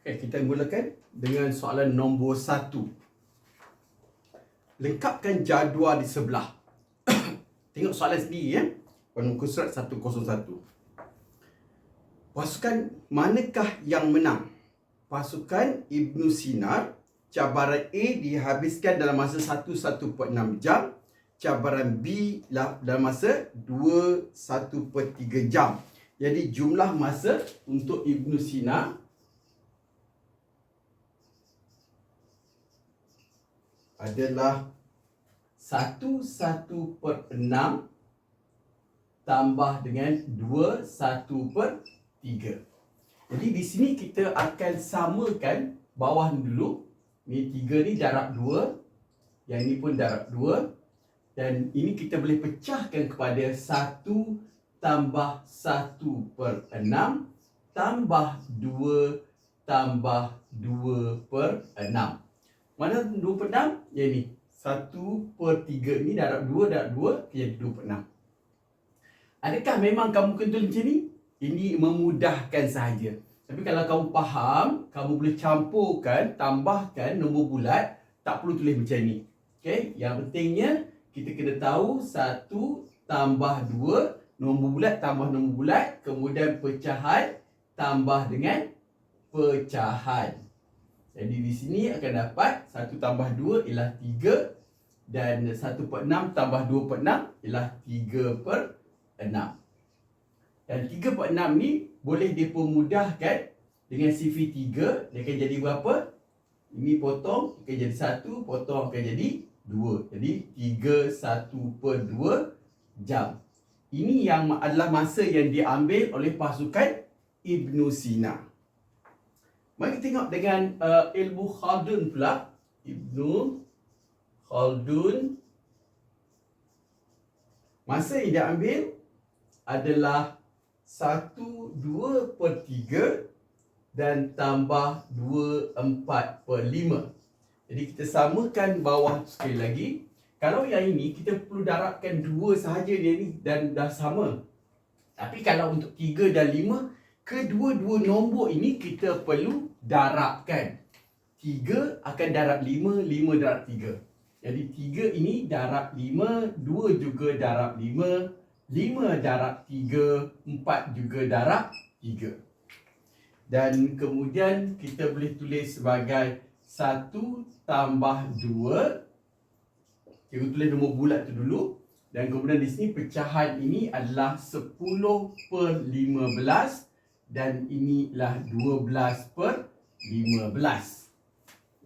Okay, kita mulakan dengan soalan nombor satu. Lengkapkan jadual di sebelah. Tengok soalan sendiri ya. Muka surat 101. Pasukan manakah yang menang? Pasukan Ibnu Sinar, cabaran A dihabiskan dalam masa 1.1 per 6 jam. Cabaran B lah dalam masa 2 1 per 3 jam. Jadi jumlah masa untuk Ibnu Sina adalah 1 1 per 6 tambah dengan 2 1 per 3. Jadi di sini kita akan samakan bawah ni dulu. Ni 3 ni darab 2. Yang ni pun darab 2. Dan ini kita boleh pecahkan kepada 1 tambah 1 per 6 tambah 2 tambah 2 per 6. Mana 2 per 6? Yang ni. 1 per 3 ni darab 2 darab 2 jadi 2 per 6. Adakah memang kamu kena tulis macam ni? Ini memudahkan sahaja. Tapi kalau kamu faham, kamu boleh campurkan, tambahkan nombor bulat, tak perlu tulis macam ni. Okey, yang pentingnya kita kena tahu 1 tambah 2, nombor bulat tambah nombor bulat, kemudian pecahan tambah dengan pecahan. Jadi di sini akan dapat 1 tambah 2 ialah 3 dan 1 per 6 tambah 2 per 6 ialah 3 per 6. Dan 3 per 6 ni boleh dipermudahkan dengan CV3 dia akan jadi berapa? Ini potong akan jadi 1, potong akan jadi 2. Jadi 3 1 per 2 jam. Ini yang adalah masa yang diambil oleh pasukan Ibnu Sina. Mari kita tengok dengan uh, ilmu Khaldun pula. Ibnu Khaldun. Masa yang dia ambil adalah 1, 2 per 3 dan tambah 2, 4 per 5. Jadi kita samakan bawah sekali lagi. Kalau yang ini kita perlu darabkan 2 sahaja dia ni dan dah sama. Tapi kalau untuk 3 dan 5, kedua-dua nombor ini kita perlu darabkan. 3 akan darab 5, 5 darab 3. Jadi 3 ini darab 5, 2 juga darab 5, 5 darab 3, 4 juga darab 3. Dan kemudian kita boleh tulis sebagai 1 tambah 2. Kita tulis nombor bulat tu dulu. Dan kemudian di sini pecahan ini adalah 10 per 15 dan inilah 12 per 15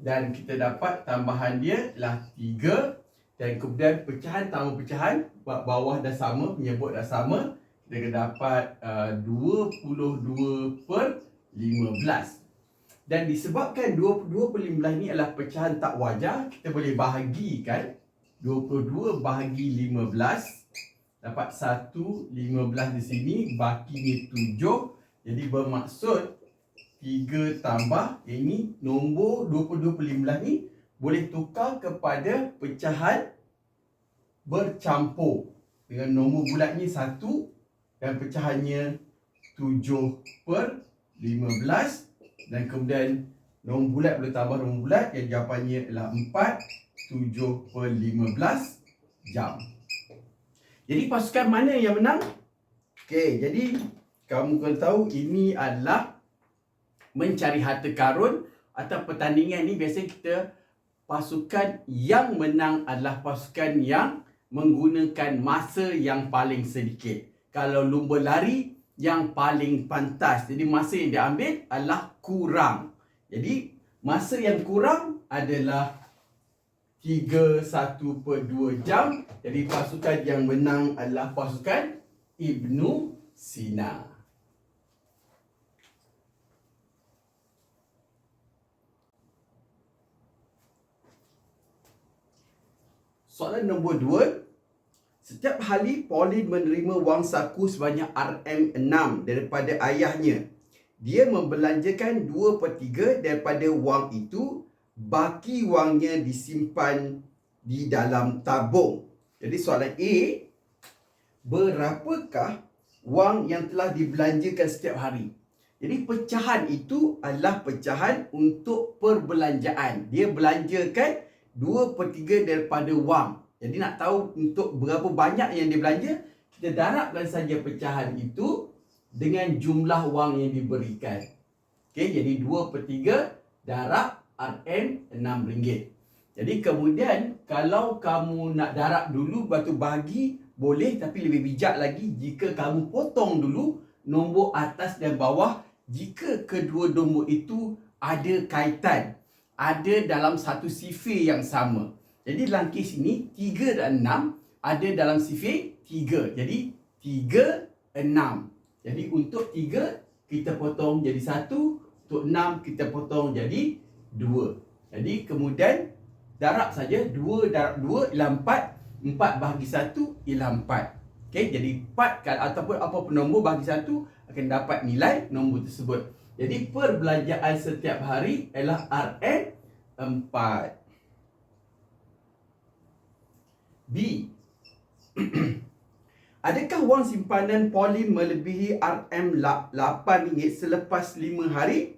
dan kita dapat tambahan dia adalah 3 dan kemudian pecahan tambah pecahan bawah dah sama penyebut dah sama kita dapat uh, 22 per 15 dan disebabkan 22 per 15 ni adalah pecahan tak wajar kita boleh bahagikan 22 bahagi 15 dapat 1 15 di sini bakinya 7 jadi bermaksud 3 tambah ini nombor 22 per 15 ni boleh tukar kepada pecahan bercampur dengan nombor bulatnya 1 dan pecahannya 7 per 15 dan kemudian nombor bulat boleh tambah nombor bulat yang jawapannya adalah 4 7 per 15 jam. Jadi pasukan mana yang menang? Okey, jadi kamu kena tahu ini adalah mencari harta karun atau pertandingan ni biasa kita pasukan yang menang adalah pasukan yang menggunakan masa yang paling sedikit. Kalau lumba lari yang paling pantas. Jadi masa yang diambil adalah kurang. Jadi masa yang kurang adalah 3 1 per 2 jam. Jadi pasukan yang menang adalah pasukan Ibnu Sina. Soalan nombor dua. Setiap hari Pauline menerima wang saku sebanyak RM6 daripada ayahnya. Dia membelanjakan 2 per 3 daripada wang itu. Baki wangnya disimpan di dalam tabung. Jadi soalan A. Berapakah wang yang telah dibelanjakan setiap hari? Jadi pecahan itu adalah pecahan untuk perbelanjaan. Dia belanjakan 2 per 3 daripada wang. Jadi nak tahu untuk berapa banyak yang dia belanja, kita darabkan saja pecahan itu dengan jumlah wang yang diberikan. Okey, jadi 2 per 3 darab RM RM6. Jadi kemudian kalau kamu nak darab dulu lepas tu bagi boleh tapi lebih bijak lagi jika kamu potong dulu nombor atas dan bawah jika kedua nombor itu ada kaitan ada dalam satu sifir yang sama. Jadi dalam kes ini 3 dan 6 ada dalam sifir 3. Jadi 3 6. Jadi untuk 3 kita potong jadi 1, untuk 6 kita potong jadi 2. Jadi kemudian darab saja 2 darab 2 ialah 4 4 bahagi 1 ialah 4 okey jadi 4 kan ataupun apa pun nombor bahagi 1 akan dapat nilai nombor tersebut jadi perbelanjaan setiap hari ialah RM 4 B Adakah wang simpanan Polim melebihi RM8 selepas 5 hari?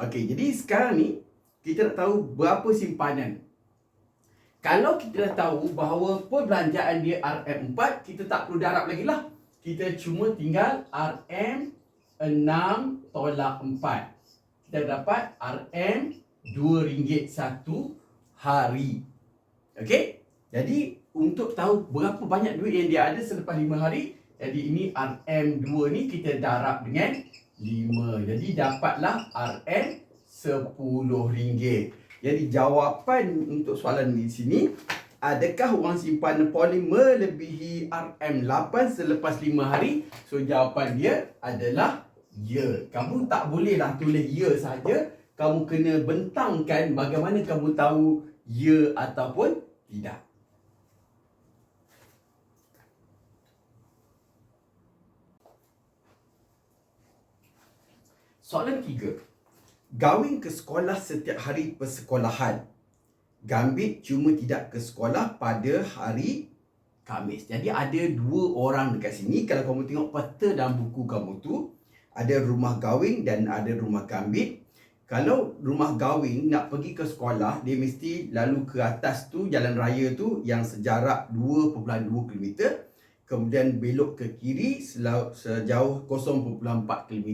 Okey, jadi sekarang ni kita nak tahu berapa simpanan. Kalau kita dah tahu bahawa perbelanjaan dia RM4, kita tak perlu darab lagi lah. Kita cuma tinggal RM6 tolak 4. Kita dapat RM RM2 satu hari. Okey? Jadi, untuk tahu berapa banyak duit yang dia ada selepas 5 hari, jadi ini RM2 ni kita darab dengan 5. Jadi, dapatlah RM10. Jadi jawapan untuk soalan di sini Adakah wang simpanan poli melebihi RM8 selepas 5 hari? So jawapan dia adalah ya. Kamu tak bolehlah tulis ya saja. Kamu kena bentangkan bagaimana kamu tahu ya ataupun tidak. Soalan tiga. Gawing ke sekolah setiap hari persekolahan. Gambit cuma tidak ke sekolah pada hari Khamis. Jadi ada dua orang dekat sini. Kalau kamu tengok peta dalam buku kamu tu, ada rumah Gawing dan ada rumah Gambit. Kalau rumah Gawing nak pergi ke sekolah, dia mesti lalu ke atas tu, jalan raya tu yang sejarak 2.2 km. Kemudian belok ke kiri sejauh 0.4 km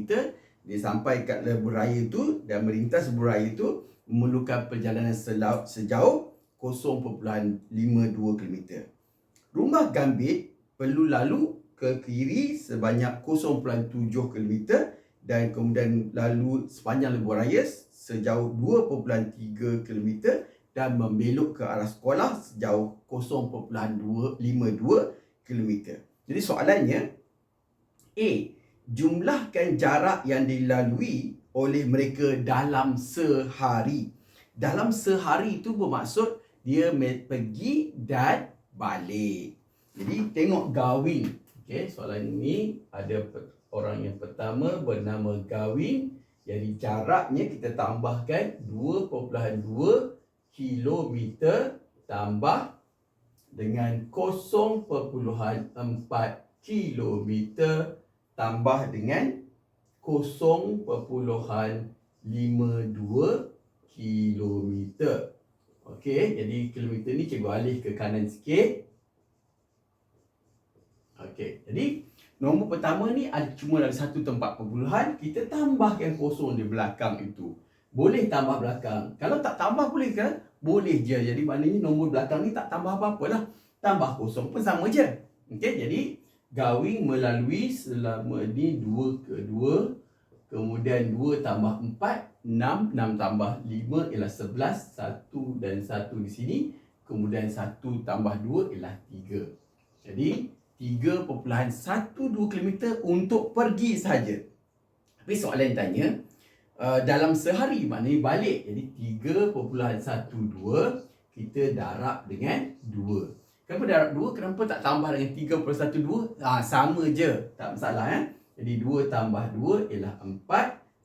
dia sampai kat lebuh raya tu dan melintas lebuh raya tu memerlukan perjalanan selaut sejauh 0.52 km. Rumah Gambit perlu lalu ke kiri sebanyak 0.7 km dan kemudian lalu sepanjang lebuh raya sejauh 2.3 km dan membelok ke arah sekolah sejauh 0.52 km. Jadi soalannya A jumlahkan jarak yang dilalui oleh mereka dalam sehari. Dalam sehari itu bermaksud dia pergi dan balik. Jadi tengok Gawin. Okey, soalan ini ada orang yang pertama bernama Gawin. Jadi jaraknya kita tambahkan 2.2 kilometer tambah dengan 0.4 kilometer tambah dengan 0.52 kilometer. Okey, jadi kilometer ni cikgu alih ke kanan sikit. Jadi nombor pertama ni ada cuma ada satu tempat perpuluhan, kita tambahkan kosong di belakang itu. Boleh tambah belakang. Kalau tak tambah boleh kan? Boleh je. Jadi maknanya nombor belakang ni tak tambah apa-apa lah. Tambah kosong pun sama je. Okey, jadi Gawing melalui selama ni 2 ke 2 Kemudian 2 tambah 4 6 6 tambah 5 ialah 11 1 dan 1 di sini Kemudian 1 tambah 2 ialah 3 Jadi 3.12 km untuk pergi saja. Tapi soalan tanya uh, Dalam sehari maknanya balik Jadi 3.12 kita darab dengan 2 Kenapa darab 2? Kenapa tak tambah dengan 3 plus 1, 2? Ha, sama je. Tak masalah. Eh? Jadi 2 tambah 2 ialah 4.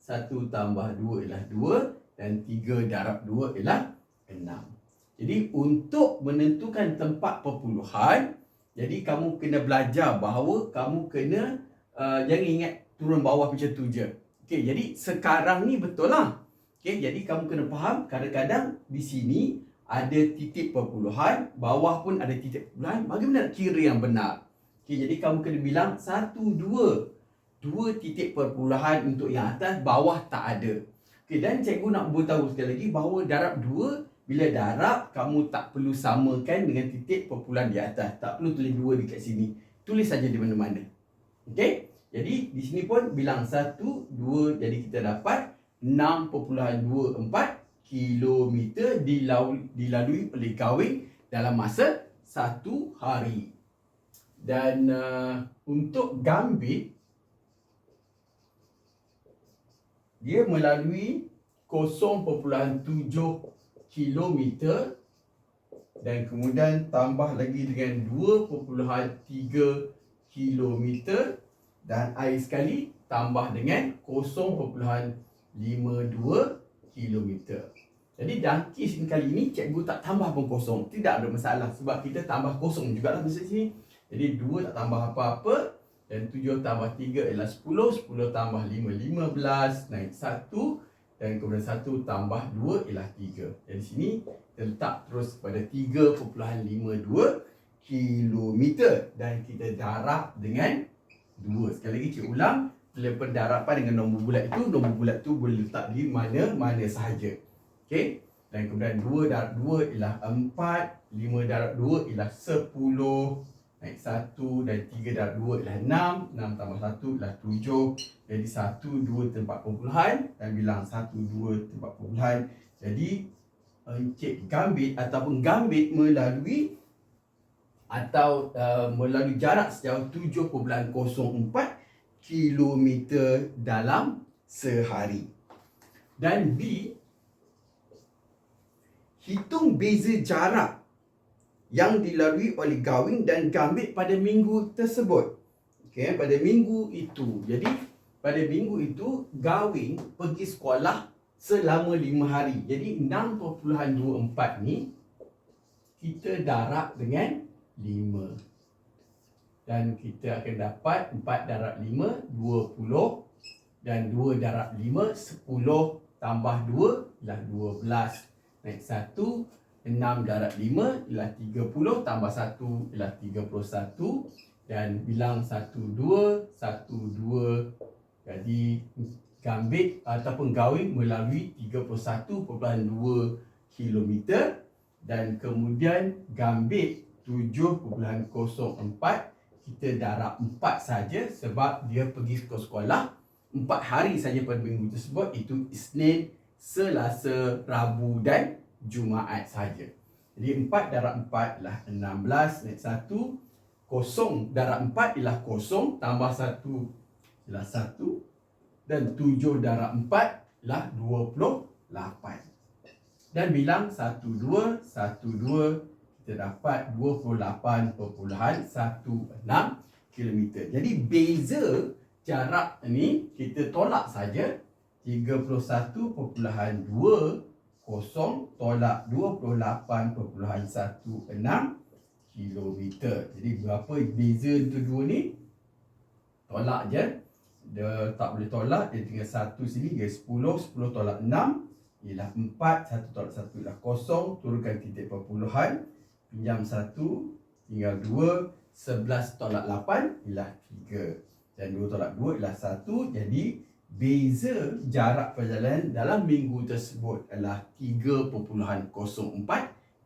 1 tambah 2 ialah 2. Dan 3 darab 2 ialah 6. Jadi untuk menentukan tempat perpuluhan, jadi kamu kena belajar bahawa kamu kena, uh, jangan ingat turun bawah macam tu je. Okey, jadi sekarang ni betul lah. Okey, jadi kamu kena faham kadang-kadang di sini ada titik perpuluhan, bawah pun ada titik perpuluhan. Bagaimana nak kira yang benar? Okey, jadi kamu kena bilang satu, dua. Dua titik perpuluhan untuk yang atas, bawah tak ada. Okey, dan cikgu nak beritahu sekali lagi bahawa darab dua, bila darab, kamu tak perlu samakan dengan titik perpuluhan di atas. Tak perlu tulis dua dekat sini. Tulis saja di mana-mana. Okey, jadi di sini pun bilang satu, dua, jadi kita dapat 6.24 kilometer dilalui, oleh Gawing dalam masa satu hari. Dan uh, untuk Gambit, dia melalui 0.7 kilometer dan kemudian tambah lagi dengan 2.3 kilometer dan air sekali tambah dengan 0.52 kilometer. Jadi dangkis kali ini cikgu tak tambah pun kosong. Tidak ada masalah sebab kita tambah kosong jugalah masa sini. Jadi 2 tak tambah apa-apa dan 7 tambah 3 ialah 10 10 tambah 5 15 naik 1 dan kemudian 1 tambah 2 ialah 3 jadi sini kita letak terus pada 3.52 km dan kita darab dengan 2 sekali lagi cik ulang pendarapan dengan nombor bulat itu nombor bulat tu boleh letak di mana-mana sahaja. Okey? Dan kemudian 2 darab 2 ialah 4 5 darab 2 ialah 10 Naik 1 dan 3 darab 2 ialah 6 6 tambah 1 ialah 7 Jadi 1, 2 tempat perpuluhan Dan bilang 1, 2 tempat perpuluhan Jadi Encik gambit ataupun gambit melalui Atau uh, melalui jarak sejauh 7.04 km dalam sehari. Dan B Hitung beza jarak yang dilalui oleh Gawing dan Gambit pada minggu tersebut. Okey, pada minggu itu. Jadi, pada minggu itu Gawing pergi sekolah selama 5 hari. Jadi 6.24 ni kita darab dengan 5. Dan kita akan dapat 4 darab 5 20 dan 2 darab 5 10 tambah 2 ialah 12. Naik 1 6 darab 5 ialah 30 tambah 1 ialah 31 dan bilang 1 2 1 2 jadi gambit ataupun gawing melalui 31.2 km dan kemudian gambit 7.04 kita darab 4 saja sebab dia pergi ke sekolah 4 hari saja pada minggu tersebut itu Isnin, Selasa, Rabu dan Jumaat saja. Jadi 4 darab 4 ialah 16 naik 1. Kosong darab 4 ialah kosong tambah 1 ialah 1. Dan 7 darab 4 ialah 28. Dan bilang 1, 2, 1, 2 kita dapat 28.16 km. Jadi beza jarak ni kita tolak saja 31.2 kosong tolak 28.16 kilometer. Jadi berapa beza itu dua ni? Tolak je. Dia tak boleh tolak. Dia tinggal satu sini. Dia 10. 10 tolak 6. Ialah 4. 1 tolak 1 ialah kosong. Turunkan titik perpuluhan. Pinjam 1. Tinggal 2. 11 tolak 8 ialah 3. Dan 2 tolak 2 ialah 1. Jadi beza jarak perjalanan dalam minggu tersebut adalah 3.04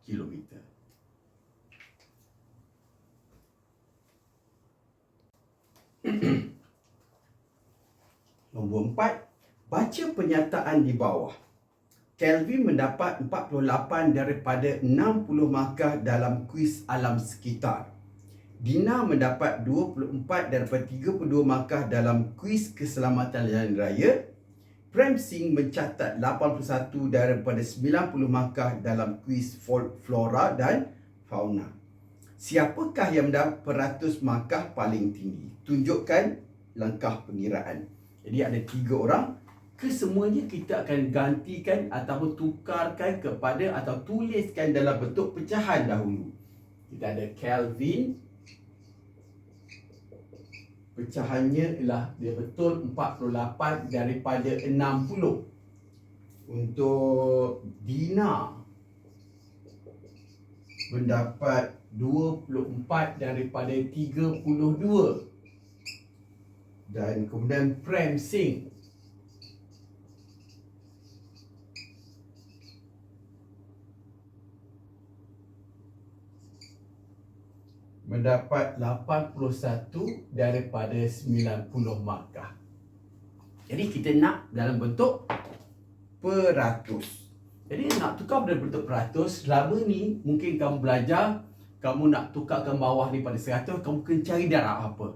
km. Nombor 4, baca pernyataan di bawah. Kelvin mendapat 48 daripada 60 markah dalam kuis alam sekitar. Dina mendapat 24 daripada 32 markah dalam kuis keselamatan jalan raya. Prem Singh mencatat 81 daripada 90 markah dalam kuis flora dan fauna. Siapakah yang mendapat peratus markah paling tinggi? Tunjukkan langkah pengiraan. Jadi ada tiga orang. Kesemuanya kita akan gantikan ataupun tukarkan kepada atau tuliskan dalam bentuk pecahan dahulu. Kita ada Kelvin, pecahannya ialah dia betul 48 daripada 60. Untuk Dina mendapat 24 daripada 32. Dan kemudian Prem Singh mendapat 81 daripada 90 markah. Jadi kita nak dalam bentuk peratus. Jadi nak tukar dalam bentuk peratus, selama ni mungkin kamu belajar, kamu nak tukarkan bawah ni pada 100, kamu kena cari darab apa.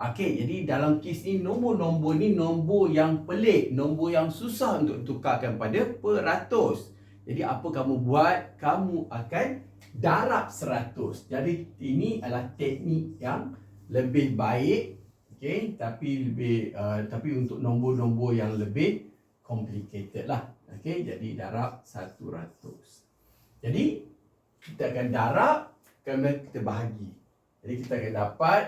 Okey, jadi dalam kes ni nombor-nombor ni nombor yang pelik, nombor yang susah untuk tukarkan pada peratus. Jadi apa kamu buat? Kamu akan darab 100. Jadi ini adalah teknik yang lebih baik okey tapi lebih uh, tapi untuk nombor-nombor yang lebih complicated lah. Okey jadi darab 100. Jadi kita akan darab kemudian kita bahagi. Jadi kita akan dapat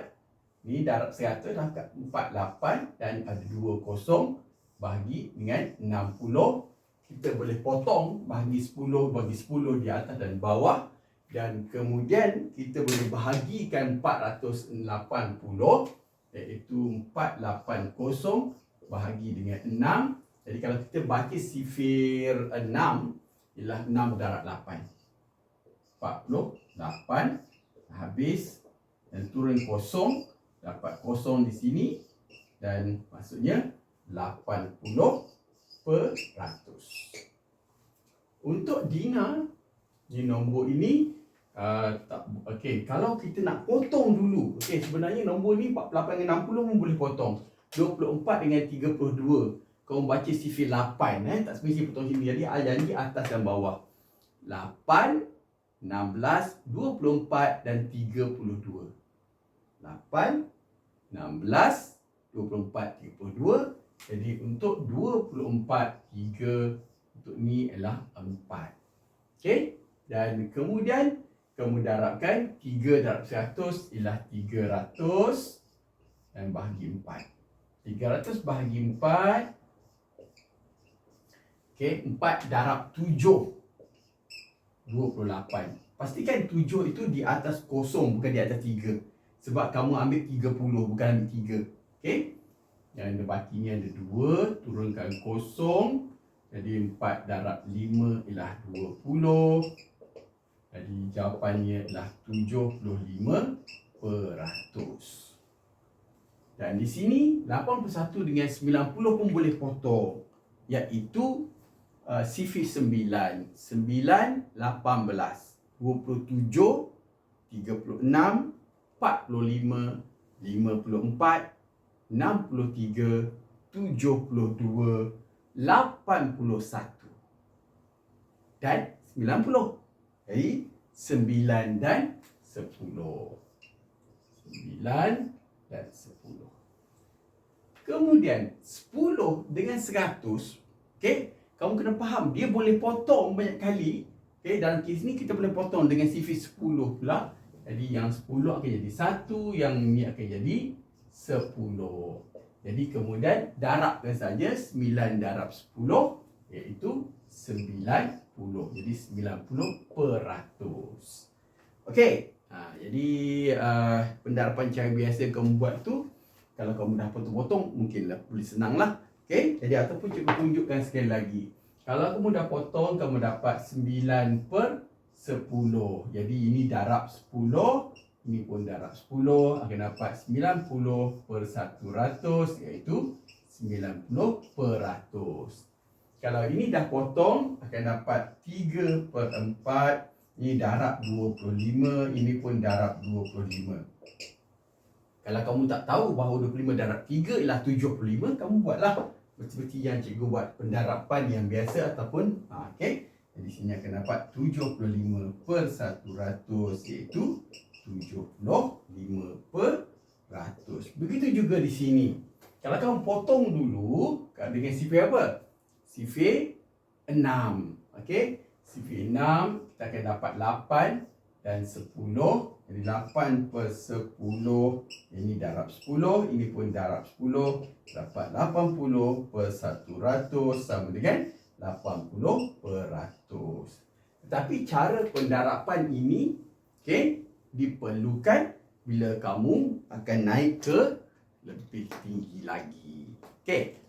ni darab 100 dah 48 dan ada 2 kosong bahagi dengan 60 kita boleh potong bahagi 10 bagi 10 di atas dan bawah. Dan kemudian kita boleh bahagikan 480 iaitu 480 bahagi dengan 6 jadi kalau kita baca sifir 6 ialah 6 darab 8 48 habis. Dan turun kosong dapat kosong di sini. Dan maksudnya 80 peratus untuk Dina di nombor ini Uh, tak okey kalau kita nak potong dulu okey sebenarnya nombor ni 48 dengan 60 pun boleh potong. 24 dengan 32 kau baca sifir 8 eh tak semestinya potong sini. Jadi janji atas dan bawah. 8 16 24 dan 32 8 16 24 32 jadi untuk 24 3 untuk ni ialah 4 okey dan kemudian kamu darabkan 3 darab 100 ialah 300 dan bahagi 4. 300 bahagi 4 Okey, 4 darab 7 28. Pastikan 7 itu di atas kosong bukan di atas 3. Sebab kamu ambil 30 bukan ambil 3. Okey? Yang ada baki ni ada 2, turunkan kosong. Jadi 4 darab 5 ialah 20. Jadi jawapannya adalah 75 peratus. Dan di sini 81 dengan 90 pun boleh potong. Iaitu uh, sifir 9. 9, 18. 27, 36, 45, 54, 63, 72, 81. Dan 90. Jadi sembilan dan sepuluh. Sembilan dan sepuluh. Kemudian sepuluh dengan seratus. Okay. Kamu kena faham. Dia boleh potong banyak kali. Okay. Dalam kes ni kita boleh potong dengan sifir sepuluh pula. Jadi yang sepuluh akan jadi satu. Yang ni akan jadi sepuluh. Jadi kemudian darabkan saja sembilan darab sepuluh. Iaitu sembilan 90. Jadi 90 peratus. Okey. Ha, jadi uh, pendarapan cara biasa kamu buat tu kalau kamu dah potong-potong mungkinlah boleh senang lah. Okey. Jadi ataupun cikgu tunjukkan sekali lagi. Kalau kamu dah potong kamu dapat 9 per 10. Jadi ini darab 10. Ini pun darab 10 akan dapat 90 per 100 iaitu 90 peratus. Kalau ini dah potong akan dapat 3 per 4 Ini darab 25 Ini pun darab 25 Kalau kamu tak tahu bahawa 25 darab 3 ialah 75 Kamu buatlah seperti yang cikgu buat pendarapan yang biasa ataupun ha, okay. Jadi sini akan dapat 75 per 100 iaitu 75 per 100 Begitu juga di sini Kalau kamu potong dulu dengan sifir apa? sifir 6. Okey. Sifir 6 kita akan dapat 8 dan 10 Jadi 8 per 10 Ini darab 10 Ini pun darab 10 Dapat 80 per 100 Sama dengan 80 peratus Tetapi cara pendarapan ini okay, Diperlukan Bila kamu akan naik ke Lebih tinggi lagi. Okay